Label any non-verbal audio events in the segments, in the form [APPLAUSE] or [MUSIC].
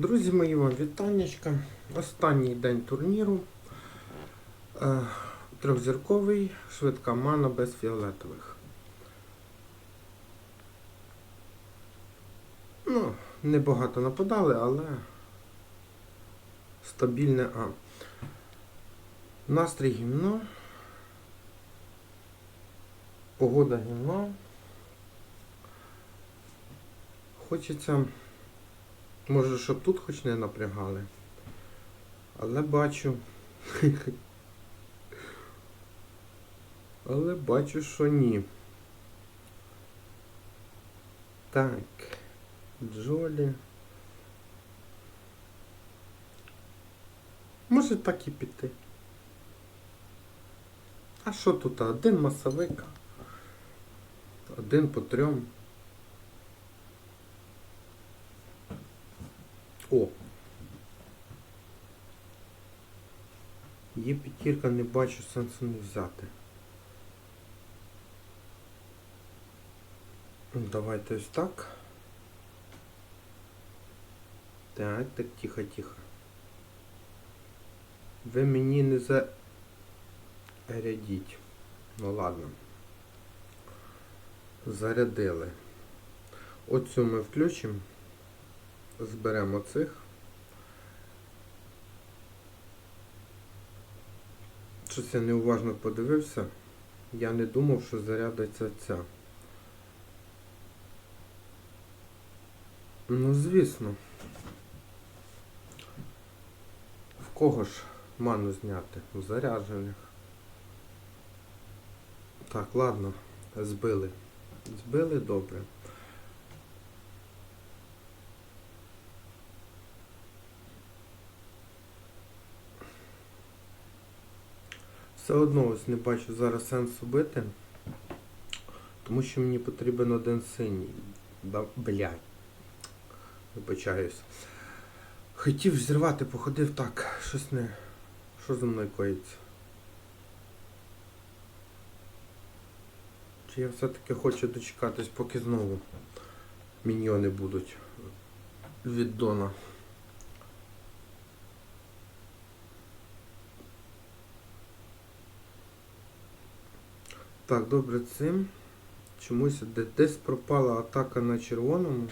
Друзі мої вам вітаннячка. Останній день турніру. Е, Трьохзірковий, швидка мана без фіолетових. Ну, небагато нападали, але стабільне А. Настрій гімно. Погода гімно. Хочеться. Може, щоб тут хоч не напрягали. Але бачу. Але бачу, що ні. Так. Джолі. Може так і піти. А що тут? Один масовик. Один по трьом. О. Є п'ятірка, не бачу сенсу не взяти. Ну, Давайте ось так. Так, так, тихо, тихо. Ви мені не зарядіть. Ну ладно. Зарядили. Оцю ми включимо. Зберемо цих. Щось я неуважно подивився. Я не думав, що зарядиться ця. Ну, звісно. В кого ж ману зняти? У заряджених. Так, ладно, збили. Збили добре. Все одно ось не бачу зараз сенсу бити. Тому що мені потрібен один синій. Блядь. Вибачаюсь. Хотів зірвати, походив так, щось не. Що зі мною коїться? Чи я все-таки хочу дочекатись, поки знову міньйони будуть від Дона. Так, добре, цим. Чомусь де- десь пропала атака на червоному.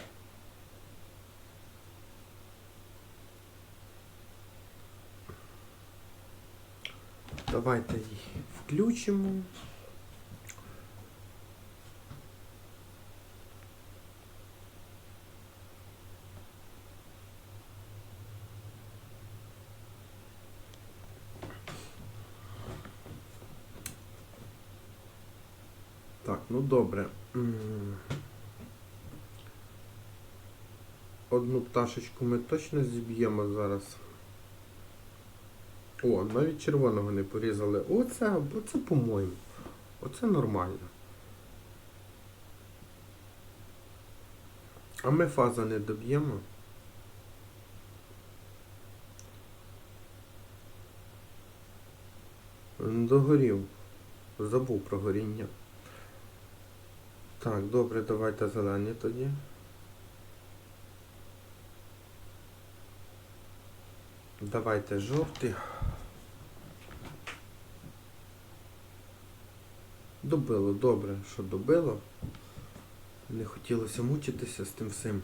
Давайте їх включимо. Так, ну добре. Одну пташечку ми точно зіб'ємо зараз. О, навіть червоного не порізали. Оце, оце по-моєму. Оце нормально. А ми фаза не доб'ємо. Догорів. Забув про горіння. Так, добре, давайте зелені тоді. Давайте жовті. Добило, добре, що добило. Не хотілося мучитися з тим всім.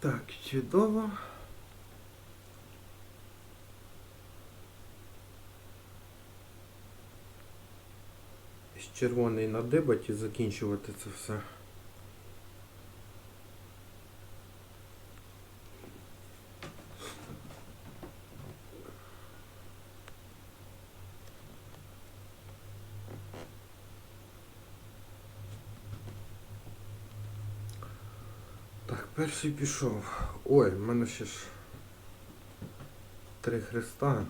Так, чудово. Червоний надибать і закінчувати це все. Так, перший пішов. Ой, в мене ще ж три хреста.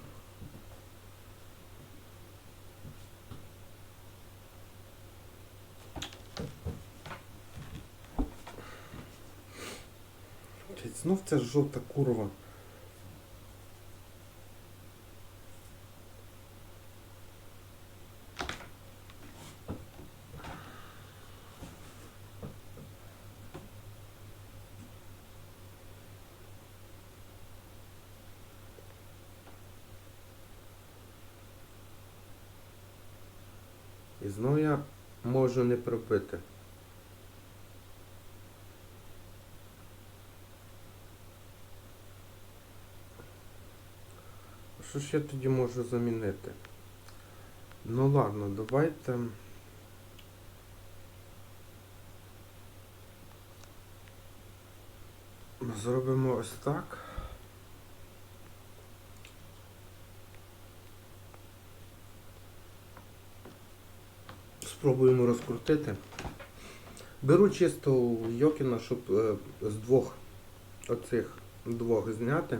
блять, знов ця жовта курва. І знову я можу не пропити. Що ж я тоді можу замінити? Ну ладно, давайте. Зробимо ось так. Спробуємо розкрутити. Беру чисто Йокіна, щоб е, з двох оцих двох зняти.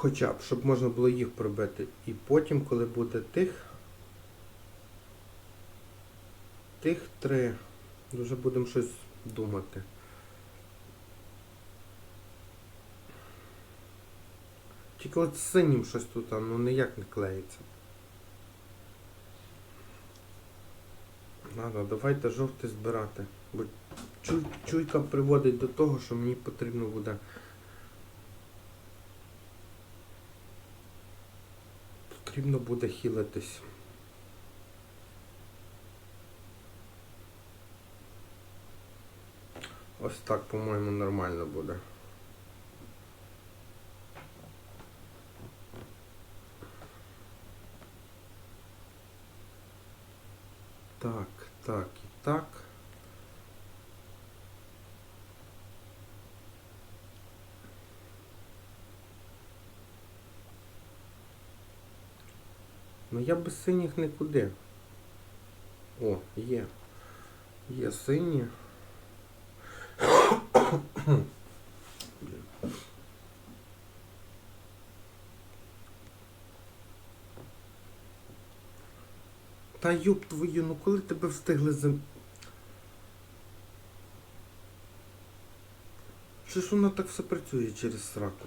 Хоча б, щоб можна було їх пробити. І потім, коли буде тих, тих три, вже будемо щось думати. Тільки от синім щось тут, ну ніяк не клеїться. Ладно, давайте жовтий збирати. Бо чуй, чуйка приводить до того, що мені потрібно буде. Потрібно буде хілитись. Ось так, по-моєму, нормально буде. Так, так і так. Ну я без синіх нікуди. О, є. Є сині. Та юб твою, ну коли тебе встигли за... Чи ж воно так все працює через сраку?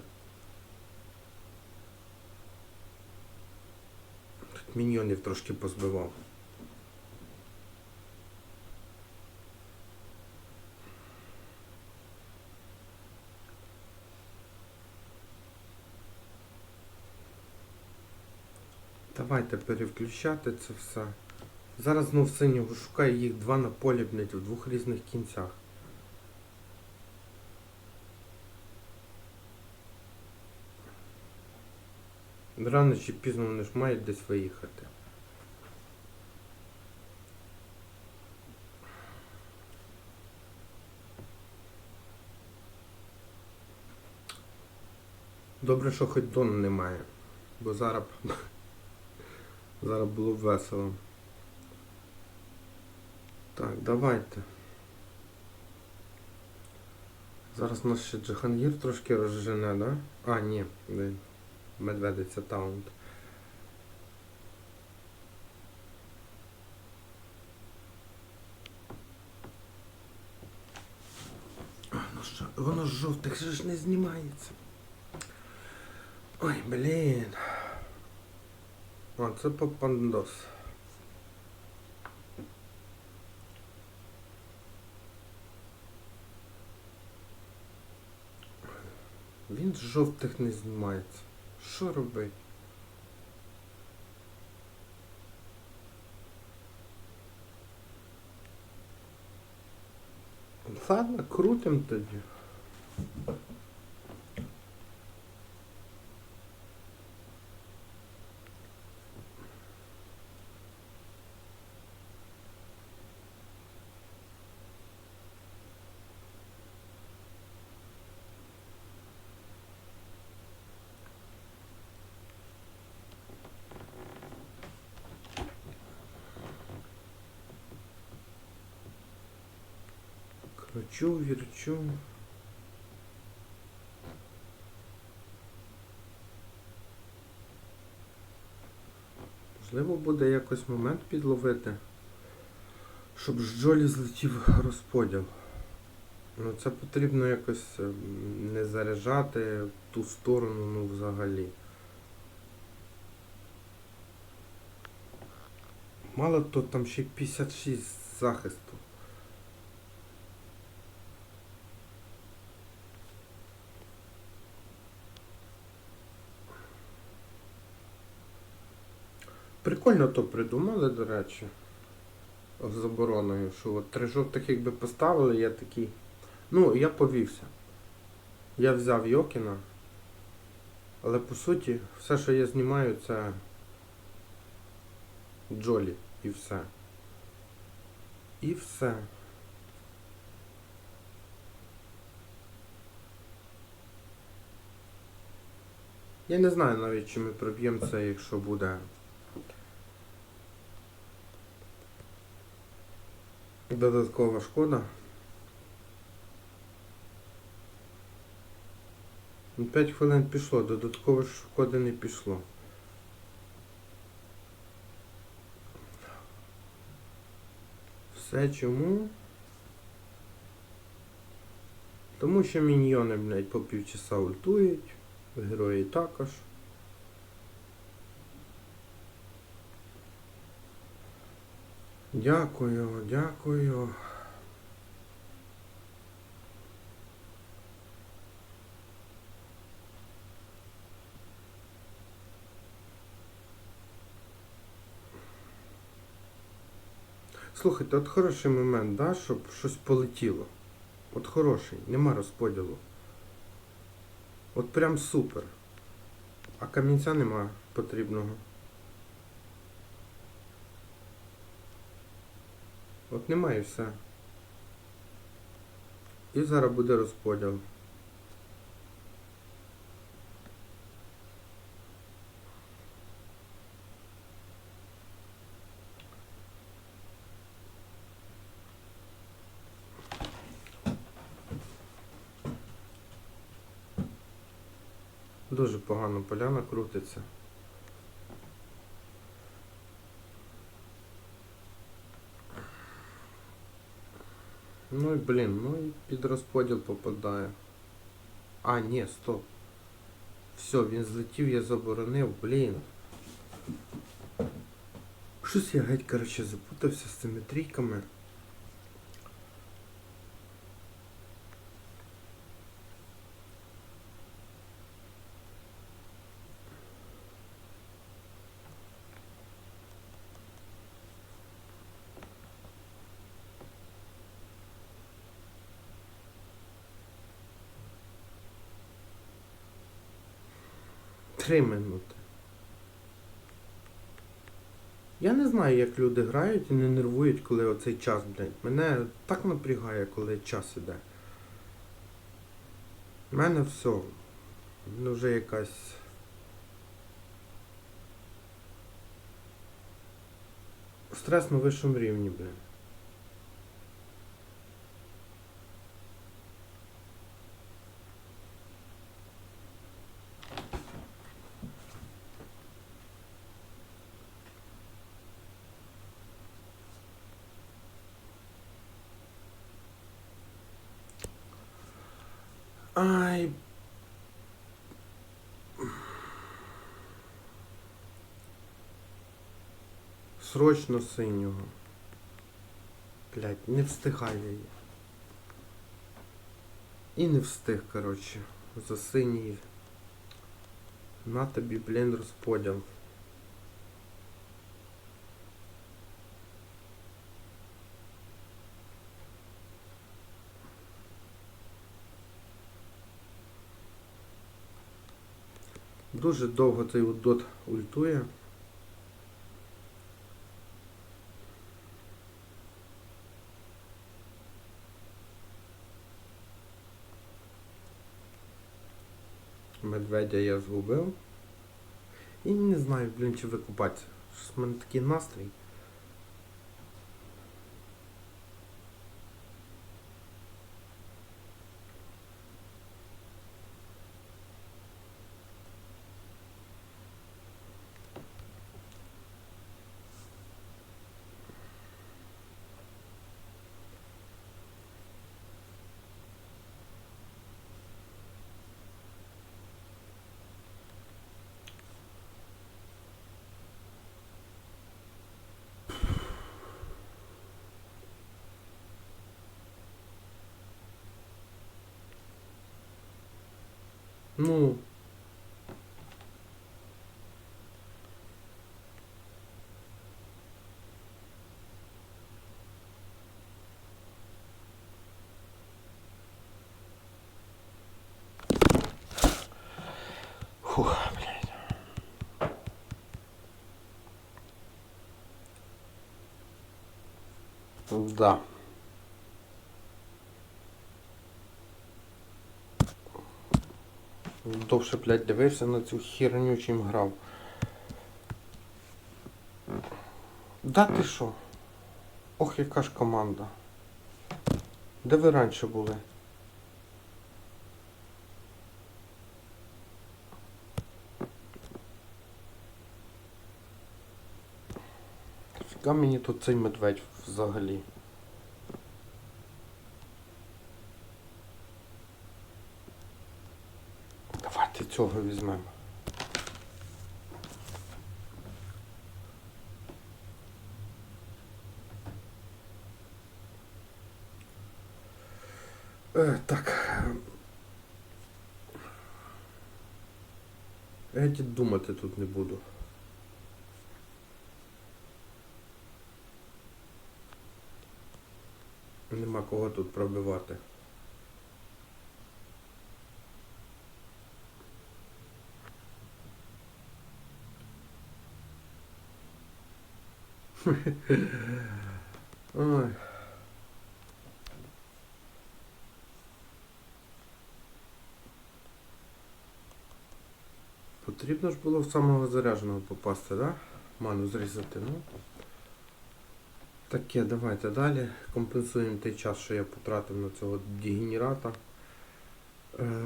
Міньйонів трошки позбивав. Давайте переключати це все. Зараз знов синього шукаю їх два на полі, блядь, в двох різних кінцях. Рано чи пізно вони ж мають десь виїхати. Добре, що хоч Дона немає, бо зараз, [LAUGHS] зараз було б весело. Так, давайте. Зараз нас ще Джахангір трошки розжене, да? А, ні. Медведиця таунт. Ну що, воно з жовтих ж не знімається. Ой, блін. О, це попандос. Він з жовтих не знімається. Що робить? Ладно, крутим тоді. Кручу, вірчу. Можливо, буде якось момент підловити, щоб з Джолі злетів розподіл. Ну це потрібно якось ем, не заряджати в ту сторону, ну взагалі. Мало то там ще 56 захисту. Прикольно то придумали, до речі. з забороною, що от три жовтих якби поставили, я такий. Ну, я повівся. Я взяв Йокіна, але по суті, все, що я знімаю, це Джолі і все. І все. Я не знаю навіть, чи ми проб'ємо це, якщо буде. Додаткова шкода. Ну, 5 хвилин пішло, додаткової шкоди не пішло. Все чому? Тому що міньйони, блядь, по півчаса ультують, герої також. Дякую, дякую. Слухайте, от хороший момент, да, щоб щось полетіло. От хороший, нема розподілу. От прям супер. А камінця нема потрібного. От немає все. І зараз буде розподіл. Дуже погано поляна крутиться. Ну і блін, ну і під розподіл попадає. А, ні, стоп. Все, він злетів, я заборонив, блін. Щось я геть, коротше, запутався з цими трійками. Три минути. Я не знаю, як люди грають і не нервують, коли оцей час, блядь. Мене так напрягає, коли час іде. У мене все. Ну вже якась. Стрес на вищому рівні, блін. Срочно синього. Блять, не встигаю я. її. І не встиг, коротше, за синій. На тобі, блін, розподіл. Дуже довго цей удот ультує. Медведя я згубив. І не знаю, блін, чи викупатися. Щось в мене такий настрій. Ну. Фух, блядь. Да. Довше, блядь, дивився на цю херню, чим грав. Да ти що? Ох, яка ж команда. Де ви раніше були? Фіга мені тут цей медведь взагалі. Давайте цього візьмемо. Е, так. Я думати тут не буду. Нема кого тут пробивати. Ой. Потрібно ж було в самого зарядженого попасти, да? Ману зрізати, ну. Таке, давайте далі. Компенсуємо той час, що я потратив на цього дегенерата. Е,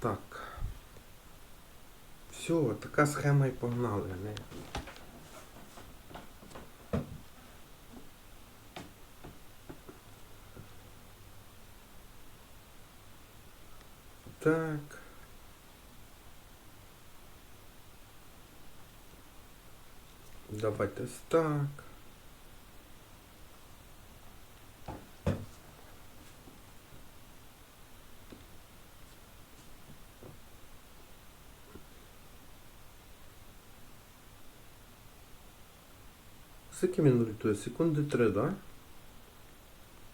так. Все, така схема і погнали. Не? Так. Давайте так. Скільки він ультує? Секунди три, так? Да?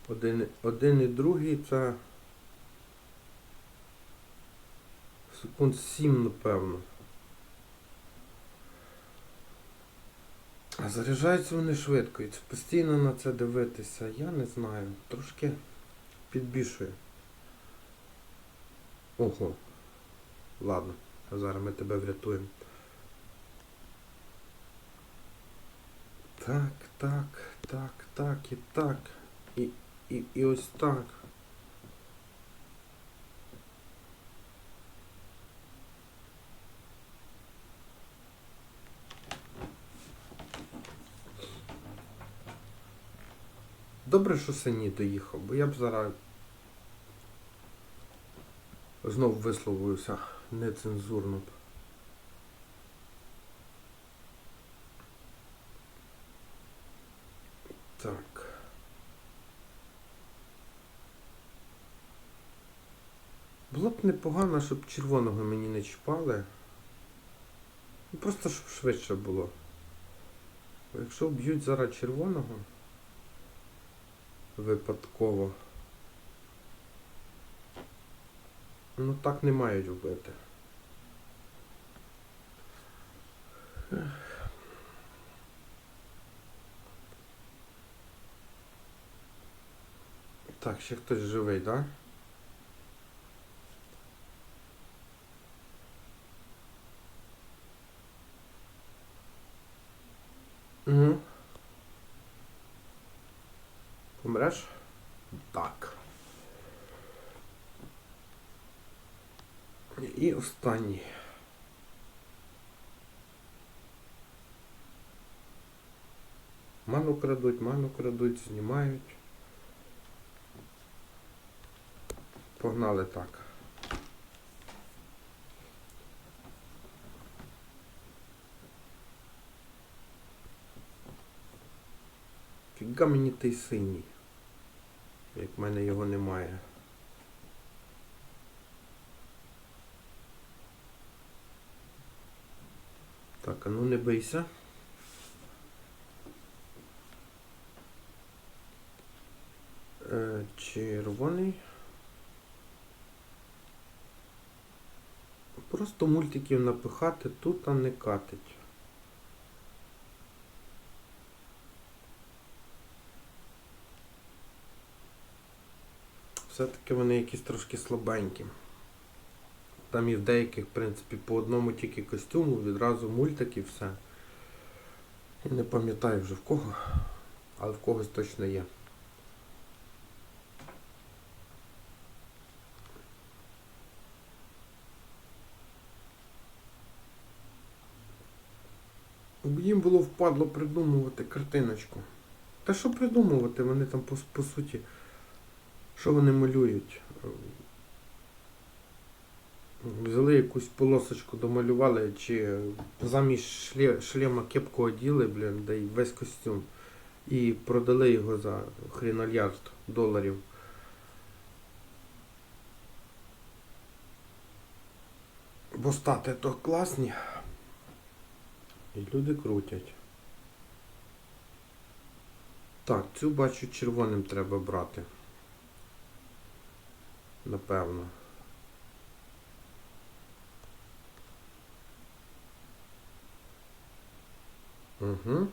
Один, один і другий це секунд сім, напевно. А заряджаються вони швидко. І це постійно на це дивитися, я не знаю. Трошки підбільшує. Ого. Ладно, зараз ми тебе врятуємо. Так, так, так, так і так. І, і, і ось так. Добре, що синій доїхав, бо я б зараз знов висловився нецензурно. Так. Було б непогано, щоб червоного мені не чіпали. Просто щоб швидше було. Бо Якщо б'ють зараз червоного випадково. Ну так не мають вбити. Так, ще хтось живий, так? Да? Угу. Помреш? Так. І останній. Ману крадуть, ману крадуть, знімають. Погнали так. Фіга мені той синій. Як в мене його немає. Так, а ну не бийся. Е, червоний. Просто мультиків напихати тут, а не катить. Все-таки вони якісь трошки слабенькі. Там і в деяких, в принципі, по одному тільки костюму, відразу мультик і все. Не пам'ятаю вже в кого, але в когось точно є. Їм було впадло придумувати картиночку. Та що придумувати? Вони там по, по суті, що вони малюють? Взяли якусь полосочку, домалювали, чи замість шле, шлема кепку оділи, блін, да й весь костюм. І продали його за хрінальярд доларів. Бо стати то класні. І люди крутять. Так, цю бачу червоним треба брати. Напевно. Угу.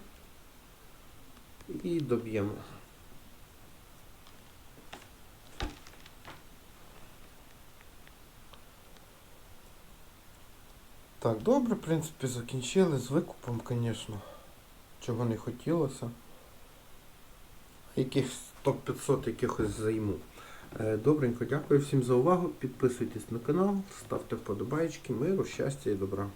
І доб'ємо. Так, добре, в принципі, закінчили з викупом, звісно. Чого не хотілося. Якихось топ-500 якихось займу. Е, Добренько, дякую всім за увагу. Підписуйтесь на канал, ставте вподобайки, миру, щастя і добра.